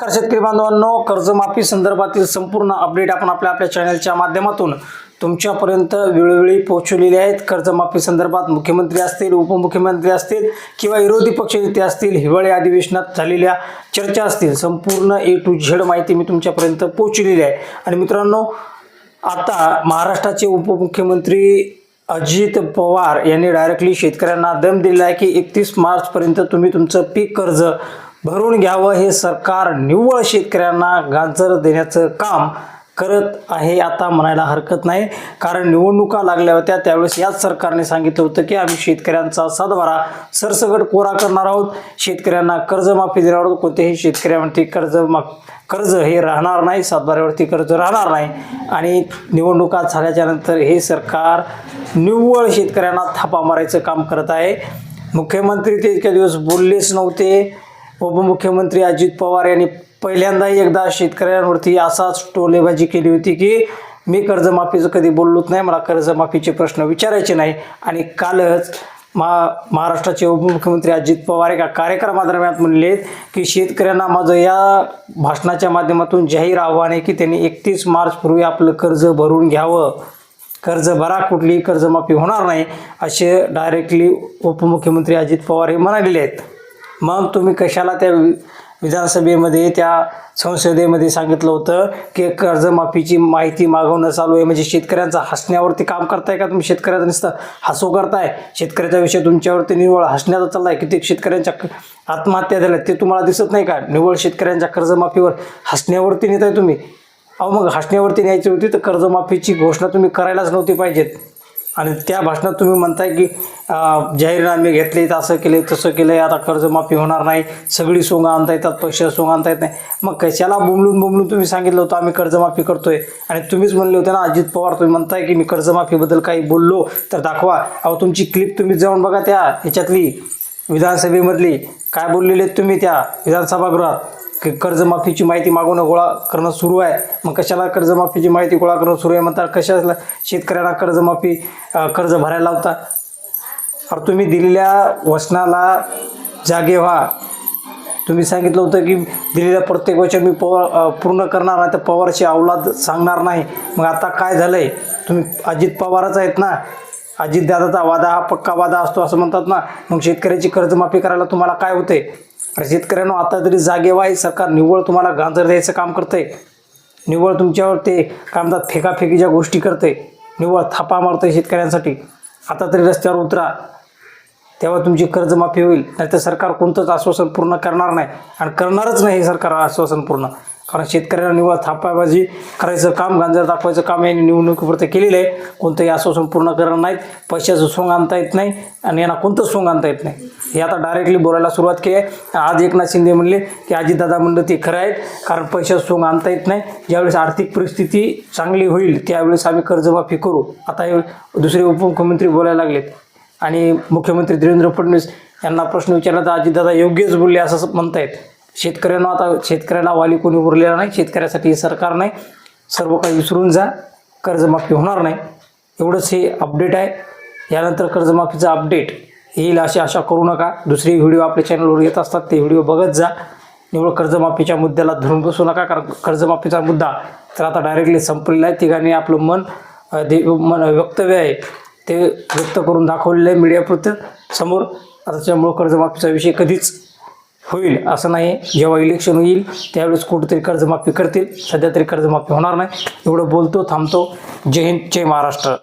नमस्कार शेतकरी बांधवांनो कर्जमाफी संदर्भातील संपूर्ण अपडेट आपण आपल्या आपल्या चॅनलच्या माध्यमातून तुमच्यापर्यंत वेळोवेळी पोहोचवलेले आहेत. कर्जमाफी संदर्भात मुख्यमंत्री असतील उपमुख्यमंत्री असतील किंवा विरोधी पक्षनेते असतील हिवाळी अधिवेशनात झालेल्या चर्चा असतील संपूर्ण ए टू झेड माहिती मी तुमच्यापर्यंत पोहोचलेली आहे. आणि मित्रांनो आता महाराष्ट्राचे उपमुख्यमंत्री अजित पवार यांनी डायरेक्टली शेतकऱ्यांना दम दिलेला आहे की एकतीस मार्चपर्यंत तुम्ही तुमचं पीक कर्ज भरून घ्यावं हे सरकार निव्वळ शेतकऱ्यांना गाजर देण्याचं काम करत आहे आता म्हणायला हरकत नाही. कारण निवडणुका लागल्या होत्या त्यावेळेस याच सरकारने सांगितलं होतं की आम्ही शेतकऱ्यांचा सातबारा सरसगट कोरा करणार आहोत. शेतकऱ्यांना कर्जमाफी देणार आहोत. कोणत्याही शेतकऱ्यांवरती कर्ज माफ कर्ज हे राहणार नाही सातबाऱ्यावरती कर्ज राहणार नाही. आणि निवडणुका झाल्याच्यानंतर हे सरकार निव्वळ शेतकऱ्यांना थापा मारायचं काम करत आहे. मुख्यमंत्री ते इतक्या दिवस बोललेच नव्हते. उपमुख्यमंत्री अजित पवार यांनी पहिल्यांदा एकदा शेतकऱ्यांवरती असाच टोलेबाजी केली होती की मी कर्जमाफीचं कधी बोललोच नाही मला कर्जमाफीचे प्रश्न विचारायचे नाही. आणि कालच मा महाराष्ट्राचे उपमुख्यमंत्री अजित पवार एका कार्यक्रमादरम्यान म्हणले की शेतकऱ्यांना माझं या भाषणाच्या माध्यमातून जाहीर आव्हान आहे की त्यांनी एकतीस मार्चपूर्वी आपलं कर्ज भरून घ्यावं. कर्ज भरा कुठलीही कर्जमाफी होणार नाही असे डायरेक्टली उपमुख्यमंत्री अजित पवार हे म्हणालेले आहेत. मग तुम्ही कशाला त्या वि- विधानसभेमध्ये त्या संसदेमध्ये सांगितलं होतं की कर्जमाफीची माहिती मागवणं चालू आहे? म्हणजे शेतकऱ्यांचा हसण्यावरती काम करताय का तुम्ही? शेतकऱ्याचं नुसतं हसू करताय? शेतकऱ्याचा विषय तुमच्यावरती निव्वळ हसण्याचा चाललाय? कित्येक शेतकऱ्यांच्या आत्महत्या झाल्या ते तुम्हाला दिसत नाही का? निव्वळ शेतकऱ्यांच्या कर्जमाफीवर हसण्यावरती नेताय तुम्ही. अहो मग हसण्यावरती न्यायची होती तर कर्जमाफीची घोषणा तुम्ही करायलाच नव्हती पाहिजेत. आणि त्या भाषणात तुम्ही म्हणताय की जाहीरनामे घेतले असं केले तसं केलं आता कर्जमाफी होणार नाही सगळी सोंग आणता येतात पैसे सोंग आणता येत नाही. मग कशाला बुमलून बुमलून तुम्ही सांगितलं होतं आम्ही कर्जमाफी करतोय? आणि तुम्हीच म्हणले होते ना अजित पवार तुम्ही म्हणताय की मी कर्जमाफीबद्दल काही बोललो तर दाखवा. अहो तुमची क्लिप तुम्ही जाऊन बघा त्या ह्याच्यातली विधानसभेमधली. काय बोललेले तुम्ही त्या विधानसभागृहात? कर्जमाफीची माहिती मागवणं गोळा करणं सुरू आहे. मग कशाला कर्जमाफीची माहिती गोळा करणं सुरू आहे म्हणतात कशाला शेतकऱ्यांना कर्जमाफी कर्ज भरायला लावता? अरे तुम्ही दिलेल्या वचनाला जागे व्हा. तुम्ही सांगितलं होतं की दिलेलं प्रत्येक वचन मी पवार पूर्ण करणार नाही तर पवारची अवलाद सांगणार नाही. मग आता काय झालं आहे तुम्ही अजित पवारच आहेत ना? अजित दादाचा वादा हा पक्का वादा असतो असं म्हणतात ना? मग शेतकऱ्याची कर्जमाफी करायला तुम्हाला काय होते शेतकऱ्यांना आता तरी जागे हे सरकार निव्वळ तुम्हाला गाजर द्यायचं काम करतंय. निव्वळ तुमच्यावर ते काय म्हणतात फेकाफेकीच्या गोष्टी करते निव्वळ थापा मारतंय शेतकऱ्यांसाठी. आता तरी रस्त्यावर उतरा. तेव्हा तुमची कर्जमाफी होईल. नाही तर सरकार कोणतंच आश्वासन पूर्ण करणार नाही. आणि करणारच नाही हे सरकार आश्वासन पूर्ण. कारण शेतकऱ्यांना निव्वळ थापाबाजी करायचं काम गांजर दाखवायचं काम यांनी निवडणुकीपुरतं केलेलं आहे. कोणतंही आश्वासन पूर्ण करणार नाहीत. पैशाचं सोंग आणता येत नाही आणि यांना कोणतंच सोंग आणता येत नाही? हे आता डायरेक्टली बोलायला सुरुवात केली आहे. आज एकनाथ शिंदे म्हणले की अजितदादा म्हणलं ते खरं आहेत कारण पैशाचं सोंग आणता येत नाही. ज्यावेळेस आर्थिक परिस्थिती चांगली होईल त्यावेळेस आम्ही कर्जमाफी करू. आता हे दुसरे उपमुख्यमंत्री बोलायला लागलेत. आणि मुख्यमंत्री देवेंद्र फडणवीस यांना प्रश्न विचारला तर अजितदादा योग्यच बोलले असं म्हणतायत. शेतकऱ्यांना आता शेतकऱ्यांना वाली कोणी उरलेला नाही शेतकऱ्यासाठी सरकार नाही. सर्व काही विसरून जा कर्जमाफी होणार नाही. एवढंच हे अपडेट आहे. यानंतर कर्जमाफीचं अपडेट येईल अशी आशा करू नका. दुसरे व्हिडिओ आपल्या चॅनलवर येत असतात ते व्हिडिओ बघत जा. निवड कर्जमाफीच्या मुद्द्याला धरून बसू नका कारण कर्जमाफीचा मुद्दा तर आता डायरेक्टली संपलेला आहे. तिघांनी आपलं मन दे मन वक्तव्य आहे. ते व्यक्त करून दाखवलेलं आहे मीडियापुरतं. समोर आता त्याच्यामुळं कर्जमाफीचा विषय कधीच होईल असं नाही. जेव्हा इलेक्शन होईल त्यावेळेस कुठेतरी कर्जमाफी करतील. सध्या तरी कर्जमाफी होणार नाही. एवढं बोलतो थांबतो. जय हिंद जय महाराष्ट्र.